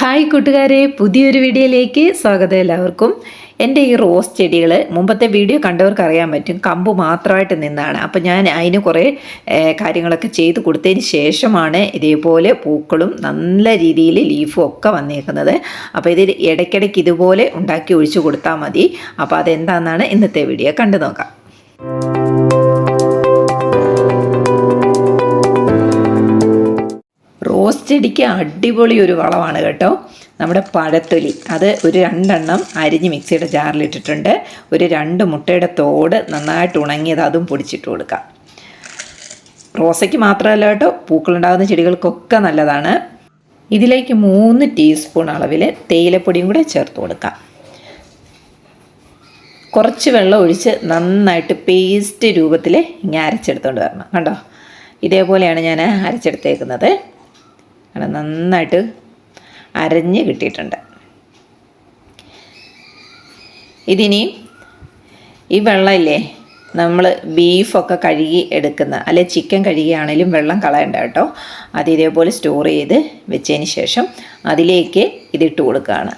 Hi കൂട്ടുകാരെ പുതിയൊരു വീഡിയോയിലേക്ക് സ്വാഗതം എല്ലാവർക്കും. എന്റെ ഈ റോസ് ചെടികൾ മുമ്പത്തെ വീഡിയോ കണ്ടവർക്ക് അറിയാൻ പറ്റും. കമ്പ് മാത്രമായിട്ട് നിന്നാണ്. അപ്പോൾ ഞാൻ അതിന് കുറേ കാര്യങ്ങളൊക്കെ ചെയ്ത് കൊടുത്തതിന് ശേഷമാണ് ഇതേപോലെ പൂക്കളും നല്ല രീതിയിൽ ലീഫും ഒക്കെ വന്നേക്കുന്നത്. അപ്പോൾ ഇതിൽ ഇടയ്ക്കിടയ്ക്ക് ഇതുപോലെ ഉണ്ടാക്കി ഒഴിച്ചു കൊടുത്താൽ മതി. അപ്പോൾ അതെന്താണെന്നാണ് ഇന്നത്തെ വീഡിയോ കണ്ടു നോക്കാം റോസ് ചെടിക്ക് അടിപൊളി ഒരു വളമാണ് കേട്ടോ. നമ്മുടെ പഴത്തൊലി. അത് ഒരു രണ്ടെണ്ണം അരിഞ്ഞ് മിക്സിയുടെ ജാറിലിട്ടിട്ടുണ്ട്. ഒരു രണ്ട് മുട്ടയുടെ തോട് നന്നായിട്ട് ഉണങ്ങിയത് അതും പൊടിച്ചിട്ട് കൊടുക്കാം. റോസയ്ക്ക് മാത്രമല്ല കേട്ടോ പൂക്കളുണ്ടാകുന്ന ചെടികൾക്കൊക്കെ നല്ലതാണ്. ഇതിലേക്ക് മൂന്ന് ടീസ്പൂൺ അളവിൽ തേയിലപ്പൊടിയും കൂടെ ചേർത്ത് കൊടുക്കാം. കുറച്ച് വെള്ളം ഒഴിച്ച് നന്നായിട്ട് പേസ്റ്റ് രൂപത്തിൽ ഇങ്ങനെ അരച്ചെടുത്തുകൊണ്ട് വരണം. കണ്ടോ? ഇതേപോലെയാണ് ഞാൻ അരച്ചെടുത്തേക്കുന്നത്. അങ്ങനെ നന്നായിട്ട് അരഞ്ഞ് കിട്ടിയിട്ടുണ്ട്. ഇതിനി ഈ വെള്ളമില്ലേ നമ്മൾ ബീഫൊക്കെ കഴുകി എടുക്കുന്ന അല്ലെ ചിക്കൻ കഴുകിയാണെങ്കിലും വെള്ളം കളയണ്ട കേട്ടോ. അത് ഇതേപോലെ സ്റ്റോർ ചെയ്ത് വെച്ചതിന് ശേഷം അതിലേക്ക് ഇതിട്ട് കൊടുക്കുകയാണ്.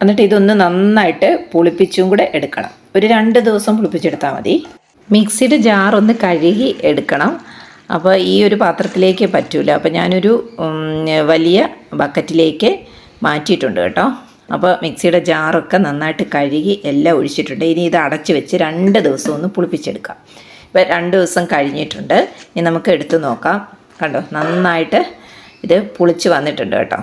എന്നിട്ട് ഇതൊന്ന് നന്നായിട്ട് പുളിപ്പിച്ചും കൂടെ എടുക്കണം. ഒരു രണ്ട് ദിവസം പുളിപ്പിച്ചെടുത്താൽ മതി. മിക്സിയുടെ ജാർ ഒന്ന് കഴുകി എടുക്കണം. അപ്പോൾ ഈ ഒരു പാത്രത്തിലേക്ക് പറ്റൂല. അപ്പോൾ ഞാനൊരു വലിയ ബക്കറ്റിലേക്ക് മാറ്റിയിട്ടുണ്ട് കേട്ടോ. അപ്പോൾ മിക്സിയുടെ ജാറൊക്കെ നന്നായിട്ട് കഴുകി എല്ലാം ഒഴിച്ചിട്ടുണ്ട്. ഇനി ഇത് അടച്ചു വെച്ച് രണ്ട് ദിവസം ഒന്ന് പുളിപ്പിച്ചെടുക്കാം. ഇപ്പോൾ രണ്ട് ദിവസം കഴിഞ്ഞിട്ടുണ്ട്. ഇനി നമുക്ക് എടുത്ത് നോക്കാം. കണ്ടോ? നന്നായിട്ട് ഇത് പുളിച്ച് വന്നിട്ടുണ്ട് കേട്ടോ.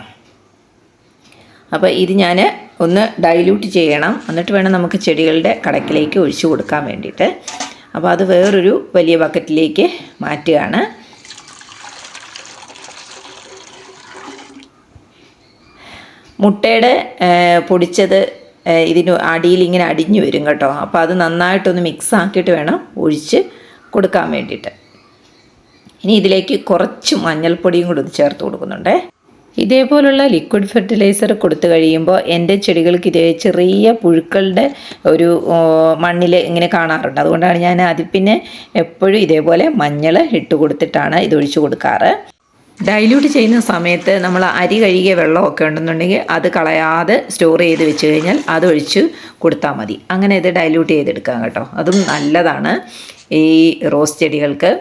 അപ്പോൾ ഇത് ഞാൻ ഒന്ന് ഡൈല്യൂട്ട് ചെയ്യണം. എന്നിട്ട് വേണം നമുക്ക് ചെടികളുടെ കടക്കിലേക്ക് ഒഴിച്ചു കൊടുക്കാൻ വേണ്ടിയിട്ട്. അപ്പോൾ അത് വേറൊരു വലിയ ബക്കറ്റിലേക്ക് മാറ്റുകയാണ്. മുട്ടയുടെ പൊടിച്ചത് ഇതിന് അടിയിൽ ഇങ്ങനെ അടിഞ്ഞു വരും കേട്ടോ. അപ്പോൾ അത് നന്നായിട്ടൊന്ന് മിക്സ് ആക്കിയിട്ട് വേണം ഒഴിച്ച് കൊടുക്കാൻ വേണ്ടിയിട്ട്. ഇനി ഇതിലേക്ക് കുറച്ച് മഞ്ഞൾപ്പൊടിയും കൂടി ഒന്ന് ചേർത്ത് കൊടുക്കുന്നുണ്ടേ. ഇതേപോലുള്ള ലിക്വിഡ് ഫെർട്ടിലൈസർ കൊടുത്തു കഴിയുമ്പോൾ എന്റെ ചെടികൾക്ക് ഇതേ ചെറിയ പുഴുക്കളുടെ ഒരു മണ്ണിൽ ഇങ്ങനെ കാണാറുണ്ട്. അതുകൊണ്ടാണ് ഞാൻ അതിൽ പിന്നെ എപ്പോഴും ഇതേപോലെ മഞ്ഞൾ ഇട്ട് കൊടുത്തിട്ടാണ് ഇത് ഒഴിച്ചു കൊടുക്കാറ്. ഡൈല്യൂട്ട് ചെയ്യുന്ന സമയത്ത് നമ്മൾ അരി കഴുകിയ വെള്ളമൊക്കെ ഉണ്ടെന്നുണ്ടെങ്കിൽ അത് കളയാതെ സ്റ്റോർ ചെയ്ത് വെച്ച് കഴിഞ്ഞാൽ അതൊഴിച്ച് കൊടുത്താൽ മതി. അങ്ങനെ ഇത് ഡൈല്യൂട്ട് ചെയ്തെടുക്കാം കേട്ടോ. അതും നല്ലതാണ് ഈ റോസ് ചെടികൾക്ക്.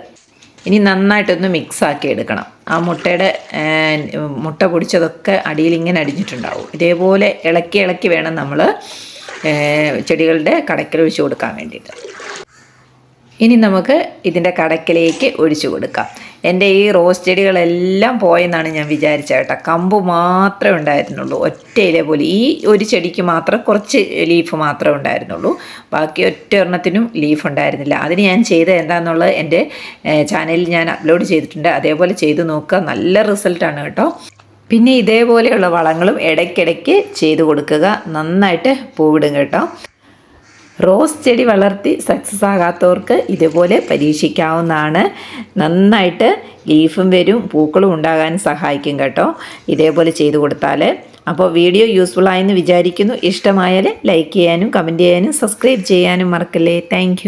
ഇനി നന്നായിട്ടൊന്ന് മിക്സ് ആക്കി എടുക്കണം. ആ മുട്ടയുടെ മുട്ട പൊടിച്ചതൊക്കെ അടിയിൽ ഇങ്ങനെ അടിഞ്ഞിട്ടുണ്ടാവും. ഇതേപോലെ ഇളക്കി ഇളക്കി വേണം നമ്മൾ ചെടികളുടെ കടയ്ക്കൽ ഒഴിച്ചു കൊടുക്കാൻ വേണ്ടിയിട്ട്. ഇനി നമുക്ക് ഇതിന്റെ കടക്കിലേക്ക് ഒഴിച്ചു കൊടുക്കാം. എന്റെ ഈ റോസ് ചെടികളെല്ലാം പോയെന്നാണ് ഞാൻ വിചാരിച്ചത് കേട്ടോ. കമ്പ് മാത്രമേ ഉണ്ടായിരുന്നുള്ളൂ. ഒറ്റ ഇല പോലും. ഈ ഒരു ചെടിക്ക് മാത്രം കുറച്ച് ലീഫ് മാത്രമേ ഉണ്ടായിരുന്നുള്ളൂ. ബാക്കി ഒറ്റ ലീഫ് ഉണ്ടായിരുന്നില്ല. അതിന് ഞാൻ ചെയ്തത് എന്താണെന്നുള്ളത് എന്റെ ചാനലിൽ ഞാൻ അപ്ലോഡ് ചെയ്തിട്ടുണ്ട്. അതേപോലെ ചെയ്ത് നോക്കുക. നല്ല റിസൾട്ടാണ് കേട്ടോ. പിന്നെ ഇതേപോലെയുള്ള വളങ്ങളും ഇടയ്ക്കിടയ്ക്ക് ചെയ്ത് കൊടുക്കുക. നന്നായിട്ട് പൂവിടും കേട്ടോ. റോസ് ചെടി വളർത്തി സക്സസ് ആകാത്തവർക്ക് ഇതുപോലെ പരീക്ഷിക്കാവുന്നതാണ്. നന്നായിട്ട് ലീഫും വരും പൂക്കളും ഉണ്ടാകാൻ സഹായിക്കും കേട്ടോ. ഇതേപോലെ ചെയ്തു കൊടുത്താൽ അപ്പോൾ വീഡിയോ യൂസ്ഫുൾ ആയെന്ന് വിചാരിക്കുന്നു. ഇഷ്ടമായാൽ ലൈക്ക് ചെയ്യാനും കമന്റ് ചെയ്യാനും സബ്സ്ക്രൈബ് ചെയ്യാനും മറക്കല്ലേ. താങ്ക്